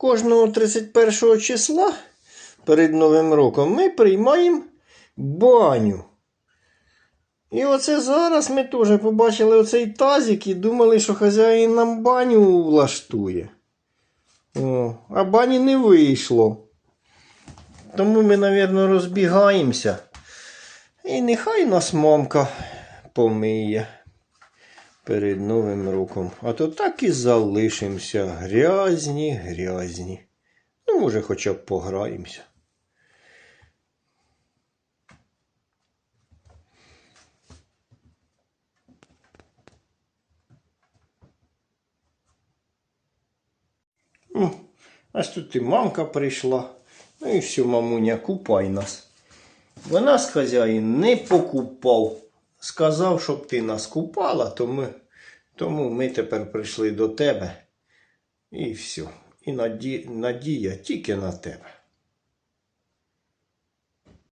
кожного 31 числа перед Новим роком ми приймаємо баню. І оце зараз ми теж побачили оцей тазик і думали, що хазяїн нам баню влаштує. О, а бані не вийшло. Тому ми, мабуть, розбігаємося. І нехай нас мамка помиє перед Новим роком. А то так і залишимося грязні, грязні. Ну, може, хоча б пограємося. Ну, аж тут і мамка прийшла. Ну і все, мамуня, купай нас. Вона з хазяїн не покупав. Сказав, щоб ти нас купала, то ми, тому ми тепер прийшли до тебе. І все. І наді, надія тільки на тебе.